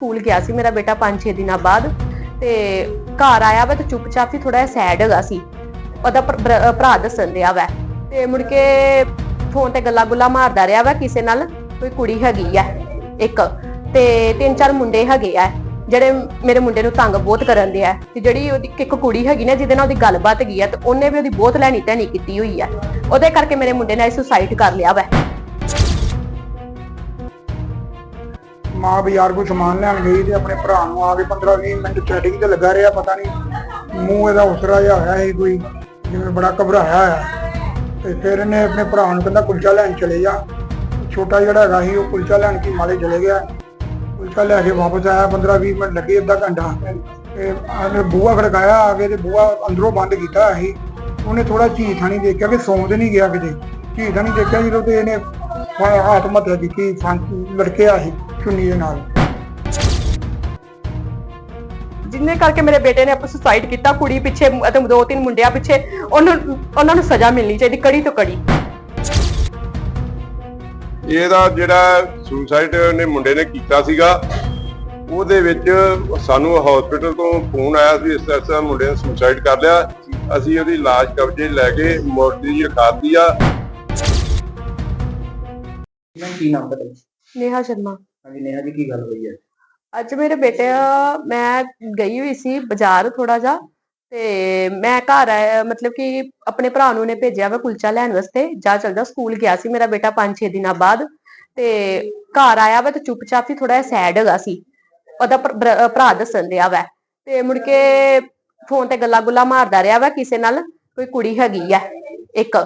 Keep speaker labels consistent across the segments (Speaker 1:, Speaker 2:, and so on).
Speaker 1: School ਗਿਆ ਸੀ, ਮੇਰਾ ਬੇਟਾ 5-6 ਦਿਨਾਂ ਬਾਅਦ ਤੇ ਘਰ ਆਇਆ ਵਾ ਤੇ ਚੁੱਪਚਾਪ ਹੀ ਥੋੜਾ ਸੈਡ ਹੈਗਾ ਸੀ। ਉਹਦਾ ਭਰਾ ਦੱਸਣ ਦਿਆ ਵਾ ਤੇ ਮੁੜ ਕੇ ਫੋਨ ਤੇ ਗੱਲਾਂ ਗੁੱਲਾਂ ਮਾਰਦਾ ਰਿਹਾ ਵਾ ਕਿਸੇ ਨਾਲ, ਕੋਈ ਕੁੜੀ ਹੈਗੀ ਆ, ਇੱਕ ਤੇ ਤਿੰਨ ਚਾਰ ਮੁੰਡੇ ਹੈਗੇ ਆ, ਜਿਹੜੇ ਮੇਰੇ ਮੁੰਡੇ ਨੂੰ ਤੰਗ ਬਹੁਤ ਕਰਨ ਦੇ ਆ ਤੇ ਜਿਹੜੀ ਉਹਦੀ ਇੱਕ ਕੁੜੀ ਹੈਗੀ ਨਾ, ਜਿਹਦੇ ਨਾਲ ਉਹਦੀ ਗੱਲਬਾਤ ਹੈਗੀ ਆ, ਤੇ ਉਹਨੇ ਵੀ ਉਹਦੀ ਬਹੁਤ ਲੈਣੀ ਧੈਣੀ ਕੀਤੀ ਹੋਈ ਆ। ਉਹਦੇ ਕਰਕੇ ਮੇਰੇ ਮੁੰਡੇ ਨੇ ਸੁਸਾਈਡ ਕਰ ਲਿਆ ਵਾ।
Speaker 2: ਮਾਂ ਬਾਜ਼ਾਰ ਕੋਈ ਸਮਾਨ ਲੈਣ ਗਈ ਤੇ ਆਪਣੇ ਭਰਾ ਨੂੰ ਆ ਕੇ 15 20 ਮਿੰਟ ਚੈਟਿੰਗ ਤੇ ਲੱਗਾ ਰਿਹਾ, ਪਤਾ ਨਹੀਂ ਮੂੰਹ ਇਹਦਾ ਉਸਰਾ ਜਿਹਾ ਹੋਇਆ ਸੀ ਕੋਈ, ਜਿਵੇਂ ਬੜਾ ਘਬਰਾਇਆ ਹੋਇਆ। ਤੇ ਫਿਰ ਇਹਨੇ ਆਪਣੇ ਭਰਾ ਨੂੰ ਕਹਿੰਦਾ ਕੁਲਚਾ ਲੈਣ ਚਲੇ ਜਾ। ਛੋਟਾ ਜਿਹੜਾ ਹੈਗਾ ਸੀ, ਉਹ ਕੁਲਚਾ ਲੈਣ ਕੀ ਮਾਲੇ ਚਲੇ ਗਿਆ। ਕੁਲਚਾ ਲੈ ਕੇ ਵਾਪਸ ਆਇਆ 15 20 ਮਿੰਟ ਲੱਗੇ ਅੱਧਾ ਘੰਟਾ। ਤੇ ਆਨੇ ਬੂਹਾ ਖੜਕਾਇਆ ਆ ਕੇ ਤੇ ਬੂਹਾ ਅੰਦਰੋਂ ਬੰਦ ਕੀਤਾ ਹੋਇਆ ਸੀ। ਉਹਨੇ ਥੋੜਾ ਝੀਠ ਨਹੀਂ ਦੇਖਿਆ ਕਿ ਸੌਂਦ ਨਹੀਂ ਗਿਆ ਕਿਤੇ। ਝੀਠ ਨਹੀਂ ਦੇਖਿਆ ਜਦੋਂ ਤੇ ਇਹਨੇ ਹੱਥ ਮੱਥਾ ਕੀਤੀ ਫਾਂਸੀ ਲੜਕਿਆ ਸੀ। ਚੁੰਨੀ ਦੇ ਨਾਲ।
Speaker 1: ਜਿੰਨੇ ਕਰਕੇ ਮੇਰੇ ਬੇਟੇ ਨੇ ਆਪਣਾ ਸੁਸਾਈਡ ਕੀਤਾ ਕੁੜੀ ਪਿੱਛੇ ਅਤੇ ਦੋ ਤਿੰਨ ਮੁੰਡਿਆਂ ਪਿੱਛੇ ਉਹਨੂੰ ਉਹਨਾਂ ਨੂੰ ਸਜ਼ਾ ਮਿਲਣੀ ਚਾਹੀਦੀ ਕੜੀ ਤੋਂ ਕੜੀ।
Speaker 3: ਇਹਦਾ ਜਿਹੜਾ ਸੁਸਾਈਡ ਨੇ ਮੁੰਡੇ ਨੇ ਕੀਤਾ ਸੀਗਾ ਉਹਦੇ ਵਿੱਚ ਸਾਨੂੰ ਹਸਪੀਟਲ ਤੋਂ ਫੋਨ ਆਇਆ ਸੀ ਇਸ ਤਰ੍ਹਾਂ ਮੁੰਡੇ ਨੇ ਸੁਸਾਈਡ ਕਰ ਲਿਆ। ਅਸੀਂ ਉਹਦੀ ਲਾਸ਼ ਕਬਜ਼ੇ ਲੈ ਕੇ ਮੋਰਚਰੀ 'ਚ ਰਖਾਤੀ ਆ।
Speaker 4: ਮੈਂ ਕੀ ਨਾਮ ਪਤਾ
Speaker 1: ਨੇਹਾ ਸ਼ਰਮਾ।
Speaker 4: ਹਾਂਜੀ, ਨੇਹਾ ਜੀ, ਕੀ ਗੱਲ ਹੋਈ ਹੈ?
Speaker 1: ਅੱਜ ਮੇਰੇ ਬੇਟੇ, ਮੈਂ ਗਈ ਹੋਈ ਸੀ ਬਾਜ਼ਾਰ ਥੋੜਾ ਜਾ ਤੇ ਮੈਂ ਘਰ ਆਇਆ, ਮਤਲਬ ਕਿ ਆਪਣੇ ਭਰਾ ਨੂੰ ਨੇ ਭੇਜਿਆ ਵਾ ਕੁਲਚਾ ਲੈਣ ਵਾਸਤੇ, ਜਾ ਚਲ ਸਕੂਲ ਗਿਆ ਸੀ ਮੇਰਾ ਬੇਟਾ 5-6 ਦਿਨਾਂ ਬਾਅਦ ਤੇ ਘਰ ਆਇਆ ਵਾ ਤੇ ਚੁੱਪਚਾਪ ਹੀ ਥੋੜਾ ਸੈਡ ਹੈਗਾ ਸੀ, ਉਹਦਾ ਭਰਾ ਦੱਸਣ ਰਿਹਾ ਵਾ ਤੇ ਮੁੜ ਕੇ ਫੋਨ ਤੇ ਗੱਲਾਂ ਗੁੱਲਾਂ ਮਾਰਦਾ ਰਿਹਾ ਵਾ ਕਿਸੇ ਨਾਲ, ਕੋਈ ਕੁੜੀ ਹੈਗੀ ਆ ਇੱਕ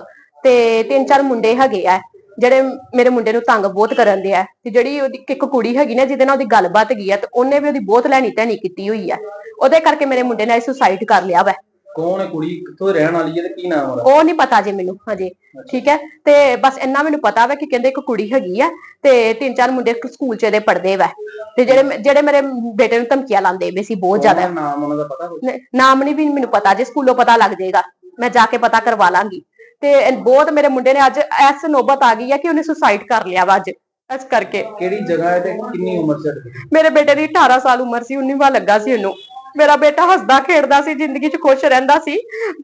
Speaker 1: ਤੇ ਤਿੰਨ ਚਾਰ ਮੁੰਡੇ ਹੈਗੇ ਆ। ਜਿਹੜੇ ਮੇਰੇ ਮੁੰਡੇ ਨੂੰ ਤੰਗ ਬਹੁਤ ਕਰਨ ਦੇ ਆ ਤੇ ਜਿਹੜੀ ਉਹਦੀ ਇੱਕ ਕੁੜੀ ਹੈਗੀ ਨਾ ਜਿਹਦੇ ਨਾਲ ਉਹਦੀ ਗੱਲਬਾਤ ਹੈਗੀ ਆ ਤੇ ਉਹਨੇ ਵੀ ਉਹਦੀ ਬਹੁਤ ਲੈਣੀ ਧੈਣੀ ਕੀਤੀ ਹੋਈ ਆ। ਉਹਦੇ ਕਰਕੇ ਮੇਰੇ ਮੁੰਡੇ ਨੇ ਸੁਸਾਈਡ ਕਰ ਲਿਆ ਵਾ।
Speaker 4: ਕੌਣ ਹੈ ਕੁੜੀ? ਕਿੱਥੋਂ ਰਹਿਣ ਵਾਲੀ ਹੈ ਤੇ ਕੀ ਨਾਮ ਉਹਦਾ?
Speaker 1: ਉਹ ਨਹੀਂ ਪਤਾ ਜੇ ਮੈਨੂੰ ਹਜੇ। ਠੀਕ ਹੈ? ਤੇ ਬਸ ਇੰਨਾ ਮੈਨੂੰ ਪਤਾ ਵਾ ਕਿ ਕਹਿੰਦੇ ਇੱਕ ਕੁੜੀ ਹੈਗੀ ਆ ਤੇ ਤਿੰਨ ਚਾਰ ਮੁੰਡੇ ਸਕੂਲ ਚ ਇਹਦੇ ਪੜਦੇ ਵਾ। ਤੇ ਜਿਹੜੇ ਜਿਹੜੇ ਮੇਰੇ ਬੇਟੇ ਨੂੰ ਧਮਕੀਆਂ ਲਾਉਂਦੇ ਵੇ ਸੀ ਬਹੁਤ ਜ਼ਿਆਦਾ।
Speaker 4: ਨਾਮ ਉਹਨਾਂ ਦਾ ਪਤਾ
Speaker 1: ਨਾਮ ਨਹੀਂ ਵੀ ਮੈਨੂੰ ਪਤਾ ਜੇ ਸਕੂਲੋਂ ਪਤਾ ਲੱਗ ਜਾਏਗਾ। ਮੈਂ ਜਾ ਕੇ ਪਤਾ ਕਰਵਾ ਲਾਂਗੀ। ਤੇ ਬਹੁਤ ਮੇਰੇ ਮੁੰਡੇ ਨੇ ਅੱਜ ਐਸ ਨੋਬਤ ਆ ਗਈ ਹੈ ਕਿ ਉਹਨੇ ਸੁਸਾਈਡ ਕਰ ਲਿਆ ਵਾ ਅੱਜ ਇਸ ਕਰਕੇ।
Speaker 4: ਕਿਹੜੀ ਜਗ੍ਹਾ ਹੈ ਤੇ ਕਿੰਨੀ ਉਮਰ ਸੀ ਉਹਦੀ
Speaker 1: ਮੇਰੇ ਬੇਟੇ ਦੀ 18 ਸਾਲ ਉਮਰ ਸੀ 19ਵਾਂ ਲੱਗਾ ਸੀ ਉਹਨੂੰ। ਮੇਰਾ ਬੇਟਾ ਹੱਸਦਾ ਖੇਡਦਾ ਸੀ ਜ਼ਿੰਦਗੀ 'ਚ ਖੁਸ਼ ਰਹਿੰਦਾ ਸੀ।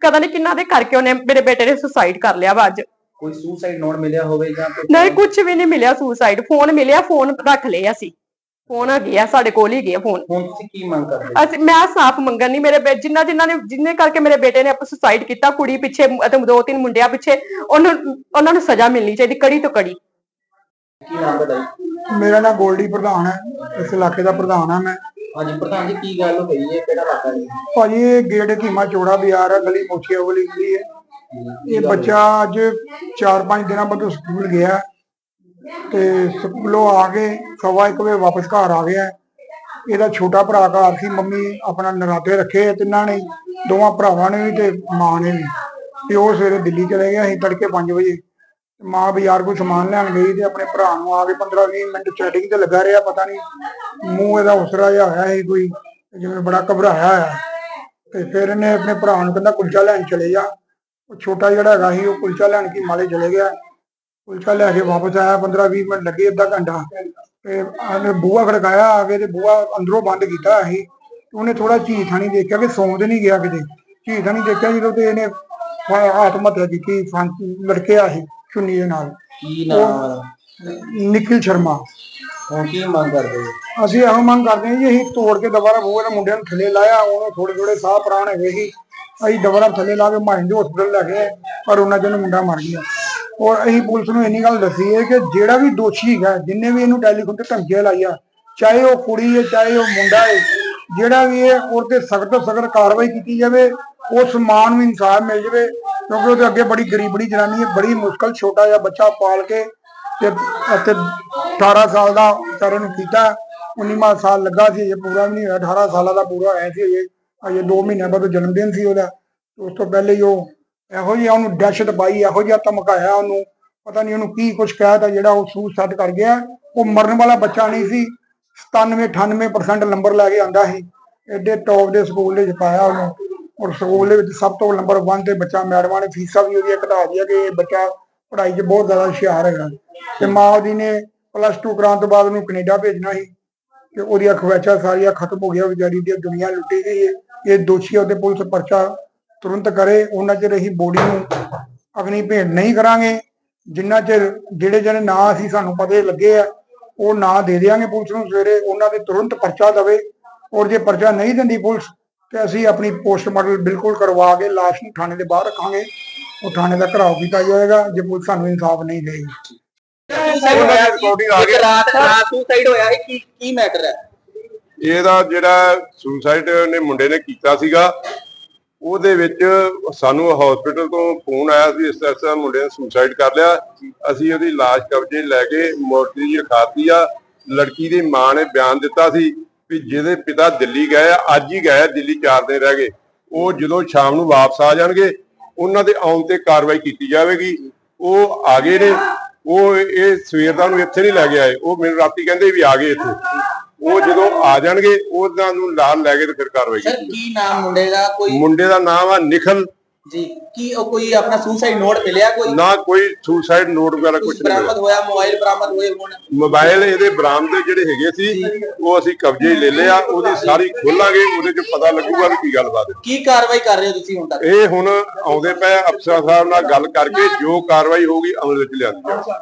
Speaker 1: ਪਤਾ ਨਹੀਂ ਕਿੰਨਾ ਦੇ ਕਰਕੇ ਉਹਨੇ ਮੇਰੇ ਬੇਟੇ ਨੇ ਸੁਸਾਈਡ ਕਰ ਲਿਆ ਵਾ ਅੱਜ।
Speaker 4: ਕੋਈ ਸੁਸਾਈਡ ਨੋਟ ਮਿਲਿਆ ਹੋਵੇ ਜਾਂ ਕੋਈ
Speaker 1: ਨਹੀਂ ਕੁਝ ਵੀ ਨਹੀਂ ਮਿਲਿਆ ਸੁਸਾਈਡ ਫੋਨ ਮਿਲਿਆ ਫੋਨ ਰੱਖ ਲਏ ਅਸੀਂ। ਫੋਨ ਹੈਗੇ ਆ ਸਾਡੇ ਕੋਲ ਹੀ ਗਿਆ ਫੋਨ।
Speaker 4: ਹੁਣ ਤੁਸੀਂ ਕੀ ਮੰਗ ਕਰਦੇ? ਹੋ?
Speaker 1: ਅਸੀਂ ਮੈਂ ਸਾਫ਼ ਮੰਗਣ ਨਹੀਂ ਮੇਰੇ ਬੇ ਜਿੰਨਾ ਜਿਨ੍ਹਾਂ ਨੇ ਜਿੰਨੇ ਕਰਕੇ ਮੇਰੇ ਬੇਟੇ ਨੇ ਸੁਸਾਈਡ ਕੀਤਾ ਕੁੜੀ ਪਿੱਛੇ ਅਤੇ ਦੋ ਤਿੰਨ ਮੁੰਡਿਆਂ ਪਿੱਛੇ ਉਹਨੂੰ ਉਹਨਾਂ ਨੂੰ ਸਜ਼ਾ ਮਿਲਣੀ ਚਾਹੀਦੀ ਕੜੀ ਤੋਂ ਕੜੀ।
Speaker 4: ਕੀ ਨਾਮ ਪਤਾ ਜੀ?
Speaker 2: ਮੇਰਾ ਨਾਮ ਗੋਲਡੀ ਪ੍ਰਧਾਨ ਹੈ ਇਸ ਇਲਾਕੇ ਦਾ ਪ੍ਰਧਾਨ ਹਾਂ ਮੈਂ।
Speaker 4: ਹਾਂਜੀ ਪ੍ਰਧਾਨ ਜੀ ਕੀ ਗੱਲ ਹੋਈ ਹੈ? ਕਿਹੜਾ ਇਲਾਕਾ ਜੀ
Speaker 2: ਭਾਜੀ ਇਹ ਗੇੜ ਧੀਮਾ ਚੋੜਾ ਬਾਜ਼ਾਰ ਹੈ ਗਲੀ ਮੋਚੀਆ ਵਾਲੀ ਗਲੀ ਹੈ। ਇਹ ਬੱਚਾ ਅੱਜ 4-5 ਦਿਨਾਂ ਬਾਅਦ ਸਕੂਲ ਗਿਆ। ਤੇ ਸਕੂਲੋਂ ਆ ਕੇ ਸਵਾ ਇੱਕ ਵਜੇ ਵਾਪਸ ਘਰ ਆ ਗਿਆ। ਇਹਦਾ ਛੋਟਾ ਭਰਾ ਘਰ ਸੀ, ਮੰਮੀ ਆਪਣਾ ਨਰਾਤੇ ਰੱਖੇ ਤਿੰਨਾਂ ਨੇ, ਦੋਵਾਂ ਭਰਾਵਾਂ ਨੇ ਵੀ ਤੇ ਮਾਂ ਨੇ ਵੀ। ਤੇ ਉਹ ਸਵੇਰੇ ਦਿੱਲੀ ਚਲੇ ਗਿਆ ਸੀ ਤੜਕੇ 5 ਵਜੇ। ਮਾਂ ਬਾਜ਼ਾਰ ਕੋਈ ਸਮਾਨ ਲੈਣ ਗਈ ਤੇ ਆਪਣੇ ਭਰਾ ਨੂੰ ਆ ਕੇ 15-20 ਮਿੰਟ ਚੈਟਿੰਗ ਤੇ ਲੱਗਾ ਰਿਹਾ, ਪਤਾ ਨਹੀਂ ਮੂੰਹ ਇਹਦਾ ਉਸਰਾ ਜਿਹਾ ਹੋਇਆ ਸੀ ਕੋਈ, ਜਿਵੇਂ ਬੜਾ ਘਬਰਾਇਆ ਹੋਇਆ। ਤੇ ਫਿਰ ਇਹਨੇ ਆਪਣੇ ਭਰਾ ਨੂੰ ਕਹਿੰਦਾ, ਕੁਲਚਾ ਲੈਣ ਚਲੇ ਜਾ। ਉਹ ਛੋਟਾ ਜਿਹੜਾ ਹੈਗਾ ਸੀ, ਉਹ ਕੁਲਚਾ ਲੈਣ ਕੀ ਮਾਲੇ ਚਲੇ ਗਿਆ। ਕੁਲਚਾ ਲੈ ਕੇ ਵਾਪਸ ਆਇਆ 15-20 ਮਿੰਟ ਲੱਗੇ ਅੱਧਾ ਘੰਟਾ। ਤੇ ਆਨੇ ਬੂਹਾ ਖੜਕਾਇਆ ਆ ਕੇ ਤੇ ਬੂਹਾ ਅੰਦਰੋਂ ਬੰਦ ਕੀਤਾ ਹੋਇਆ ਸੀ ਉਹਨੇ ਥੋੜਾ ਝੀਠ ਨਹੀਂ ਦੇਖਿਆ ਕਿ ਸੌਂਦ ਨਹੀਂ ਗਿਆ ਕਿਤੇ। ਝੀਠ ਨਹੀਂ ਦੇਖਿਆ ਜਦੋਂ ਤੇ ਇਹਨੇ ਹੱਥ ਮੱਥਾ ਕੀਤੀ ਫਾਂਸੀ ਲੜਕਿਆ ਸੀ ਚੁੰਨੀ ਦੇ ਨਾਲ।
Speaker 4: ਕੀ ਨਾਮ?
Speaker 2: ਨਿਖਿਲ ਸ਼ਰਮਾ।
Speaker 4: ਹੁਣ ਕੀ ਮੰਗ ਕਰਦੇ ਹੋ
Speaker 2: ਅਸੀਂ ਇਹੋ ਮੰਗ ਕਰਦੇ ਹਾਂ ਜੀ ਅਸੀਂ ਤੋੜ ਕੇ ਦੁਬਾਰਾ ਬੂਹੇ ਦੇ ਮੁੰਡਿਆਂ ਨੂੰ ਥੱਲੇ ਲਾਇਆ ਉਹਨੂੰ ਥੋੜੇ ਥੋੜੇ ਸਾਹ ਪ੍ਰਾਣ ਹੈਗੇ ਸੀ। ਅਸੀਂ ਦੁਬਾਰਾ ਥੱਲੇ ਲਾ ਕੇ ਮਾਇੰਦ ਹਸਪੀਟਲ ਲੈ ਗਏ ਪਰ ਉਹਨਾਂ ਚੋਂ ਮੁੰਡਾ ਮਰ ਗਿਆ। ਔਰ ਅਸੀਂ ਪੁਲਿਸ ਨੂੰ ਇੰਨੀ ਗੱਲ ਦੱਸੀ ਹੈ ਕਿ ਜਿਹੜਾ ਵੀ ਦੋਸ਼ੀ ਹੈਗਾ, ਜਿੰਨੇ ਵੀ ਇਹਨੂੰ ਟੈਲੀਫੋਨ ਤੇ ਧਮਕੀਆਂ ਲਾਈਆਂ, ਚਾਹੇ ਉਹ ਕੁੜੀ ਹੈ, ਚਾਹੇ ਉਹ ਮੁੰਡਾ ਹੈ, ਜਿਹੜਾ ਵੀ ਹੈ ਉਹ ਤੇ ਸਖਤ ਤੋਂ ਸਖਤ ਕਾਰਵਾਈ ਕੀਤੀ ਜਾਵੇ, ਉਸ ਮਾਂ ਨੂੰ ਇਨਸਾਫ ਮਿਲ ਜਾਵੇ, ਕਿਉਂਕਿ ਉਹਦੇ ਅੱਗੇ ਬੜੀ ਗਰੀਬੜੀ ਜਨਾਨੀ ਹੈ, ਬੜੀ ਮੁਸ਼ਕਲ ਛੋਟਾ ਜਿਹਾ ਬੱਚਾ ਪਾਲ ਕੇ ਤੇ ਅਤੇ 18 ਸਾਲ ਦਾ ਵਿਚਾਰੇ ਨੂੰ ਕੀਤਾ 19ਵਾਂ ਸਾਲ ਲੱਗਾ ਸੀ ਇਹ ਪੂਰਾ ਵੀ ਨਹੀਂ ਹੋਇਆ 18 ਸਾਲਾਂ ਦਾ ਪੂਰਾ ਹੋਇਆ ਸੀ ਇਹ ਅਜੇ 2 ਮਹੀਨਿਆਂ ਬਾਅਦ ਜਨਮ ਦਿਨ ਸੀ ਉਹਦਾ, ਉਸ ਤੋਂ ਪਹਿਲੇ ਹੀ ਉਹ ਇਹੋ ਜਿਹਾ ਉਹਨੂੰ ਦਹਿਸ਼ਤ ਪਾਈ ਇਹੋ ਜਿਹਾ ਧਮਕਾਇਆ ਉਹਨੂੰ। ਪਤਾ ਨਹੀਂ ਉਹਨੂੰ ਕੀ ਕੁਝ ਕਹਿ ਜਿਹੜਾ ਉਹ ਸੂਸਾਈਡ ਕਰ ਗਿਆ। ਉਹ ਮਰਨ ਵਾਲਾ ਬੱਚਾ ਨਹੀਂ ਸੀ। 97 98% ਨੰਬਰ ਲੈ ਕੇ ਆਂਦਾ ਸੀ। ਐਡੇ ਟੌਪ ਦੇ ਸਕੂਲ ਦੇ ਵਿੱਚ ਪਾਇਆ ਉਹਨੂੰ। ਔਰ ਸਕੂਲ ਦੇ ਵਿੱਚ ਸਭ ਤੋਂ ਨੰਬਰ 1 ਤੇ ਬੱਚਾ ਮੈਡਮਾਂ ਨੇ ਫੀਸਾਂ ਵੀ ਉਹਦੀਆਂ ਘਟਾ ਦਿੱਤੀਆਂ ਕਿ ਇਹ ਬੱਚਾ ਪੜ੍ਹਾਈ 'ਚ ਬਹੁਤ ਜ਼ਿਆਦਾ ਹੁਸ਼ਿਆਰ ਹੈਗਾ। ਤੇ ਮਾਂ ਉਹਦੀ ਨੇ ਪਲੱਸ 2 ਕਰਾਉਣ ਤੋਂ ਬਾਅਦ ਉਹਨੂੰ ਕੈਨੇਡਾ ਭੇਜਣਾ ਸੀ। ਤੇ ਉਹਦੀਆਂ ਖਵਾਇਸ਼ਾਂ ਸਾਰੀਆਂ ਖਤਮ ਹੋ ਗਿਆ ਵਿਚਾਰੀ ਦੀ ਦੁਨੀਆ ਲੁੱਟੀ ਗਈ ਹੈ। ਇਹ ਦੋਸ਼ੀਆਂ ਤੇ ਪੁਲਿਸ ਪਰਚਾ ਤੁਰੰਤ ਕਰੇ ਉਹਨਾਂ ਚਿਰ ਅਸੀਂ ਬੋਡੀ ਨੂੰ ਅਗਨੀ ਭੇਟ ਨਹੀਂ ਕਰਾਂਗੇ। ਜਿੰਨਾ ਚਿਰ ਜਿਹੜੇ ਜਿਹੜੇ ਨਾਂ ਅਸੀਂ ਸਾਨੂੰ ਪਤੇ ਲੱਗੇ ਆ ਉਹ ਨਾਂ ਦੇ ਦਿਆਂਗੇ ਪੁਲਿਸ ਨੂੰ ਸਵੇਰੇ। ਉਹਨਾਂ ਦੇ ਤੁਰੰਤ ਪਰਚਾ ਦਵੇ। ਔਰ ਜੇ ਪਰਚਾ ਨਹੀਂ ਦਿੰਦੀ ਪੁਲਿਸ ਤੇ ਅਸੀਂ ਆਪਣੀ ਪੋਸਟਮਾਰਟਮ ਬਿਲਕੁਲ ਕਰਵਾ ਕੇ ਲਾਸ਼ ਨੂੰ ਥਾਣੇ ਦੇ ਬਾਹਰ ਰੱਖਾਂਗੇ। ਉਹ ਥਾਣੇ ਦਾ ਘਰਾਓ ਕੀਤਾ ਜਾਏਗਾ ਜੇ ਪੁਲਿਸ ਸਾਨੂੰ ਇਨਸਾਫ ਨਹੀਂ ਦੇਗੀ
Speaker 3: ਇਹਦਾ ਜਿਹੜਾ ਸੁਸਾਈਡ ਨੇ ਮੁੰਡੇ ਨੇ ਕੀਤਾ ਸੀਗਾ। ਉਹਦੇ ਵਿੱਚ ਸਾਨੂੰ ਹਸਪੀਟਲ ਤੋਂ ਫੋਨ ਆਇਆ ਸੀ ਇਸ ਤਰ੍ਹਾਂ ਮੁੰਡੇ ਨੇ ਸੁਸਾਈਡ ਕਰ ਲਿਆ। ਅਸੀਂ ਉਹਦੀ ਲਾਸ਼ ਕਬਜ਼ੇ ਲੈ ਕੇ ਮੋਰਚਰੀ 'ਚ ਰਖਾਤੀ ਆ। ਲੜਕੀ ਦੀ ਮਾਂ ਨੇ ਬਿਆਨ ਦਿੱਤਾ ਸੀ ਵੀ ਜਿਹਦੇ ਪਿਤਾ ਦਿੱਲੀ ਗਏ ਆ, ਅੱਜ ਹੀ ਗਏ ਦਿੱਲੀ 4 ਦਿਨ ਰਹਿ ਗਏ। ਉਹ ਜਦੋਂ ਸ਼ਾਮ ਨੂੰ ਵਾਪਸ ਆ ਜਾਣਗੇ, ਉਹਨਾਂ ਦੇ ਆਉਣ ਤੇ ਕਾਰਵਾਈ ਕੀਤੀ ਜਾਵੇਗੀ। ਉਹ ਆ ਗਏ ਨੇ। ਉਹ ਇਹ ਸਵੇਰ ਦਾ ਨੂੰ ਇੱਥੇ ਨਹੀਂ ਲੈ ਕੇ ਆਏ। ਉਹ ਮੈਨੂੰ ਰਾਤੀ ਕਹਿੰਦੇ ਵੀ ਆ ਗਏ ਇੱਥੇ। ਉਹ ਜਦੋਂ ਆ ਜਾਣਗੇ ਉਹਨਾਂ ਨੂੰ ਨਾਲ ਲੈ ਕੇ ਤੇ ਫਿਰ ਕਾਰਵਾਈ
Speaker 4: ਸਰ
Speaker 3: ਕੀਤੀ
Speaker 4: ਕੀ ਨਾਮ ਮੁੰਡੇ ਦਾ? ਕੋਈ
Speaker 3: ਮੁੰਡੇ ਦਾ ਨਾਮ ਆ ਨਿਖਲ।
Speaker 4: ਜੀ ਕੀ ਉਹ ਕੋਈ ਆਪਣਾ ਸੁਸਾਈਡ ਨੋਟ ਮਿਲਿਆ ਕੋਈ?
Speaker 3: ਨਾ ਕੋਈ ਸੁਸਾਈਡ ਨੋਟ ਵਗੈਰਾ ਕੁਝ
Speaker 4: ਕੁਝ
Speaker 3: ਨਹੀਂ ਮਿਲਿਆ।
Speaker 4: ਬਰਾਮਦ ਹੋਇਆ ਮੋਬਾਈਲ ਬਰਾਮਦ ਹੋਏ ਹੁਣ?
Speaker 3: ਮੋਬਾਈਲ ਇਹਦੇ ਬਰਾਮਦੇ ਜਿਹੜੇ ਹੈਗੇ ਸੀ ਉਹ ਅਸੀਂ ਕਬਜ਼ੇ 'ਚ ਲੈ ਲਿਆ ਉਹਦੀ ਸਾਰੀ ਖੋਲਾਂਗੇ ਉਹਦੇ 'ਚ ਪਤਾ ਲੱਗੂਗਾ ਵੀ ਕੀ ਗੱਲਬਾਤ ਹੈ।
Speaker 4: ਕੀ ਕਾਰਵਾਈ ਕਰ ਰਹੇ ਹੋ ਤੁਸੀਂ ਹੁਣ ਤੱਕ?
Speaker 3: ਇਹ ਹੁਣ ਆਉਂਦੇ ਪਏ ਅਫਸਰ ਸਾਹਿਬ ਨਾਲ ਗੱਲ ਕਰਕੇ ਜੋ ਕਾਰਵਾਈ ਹੋਊਗੀ ਅਮਲ ਵਿੱਚ ਲਿਆਂਦੀ ਜਾਊਗੀ।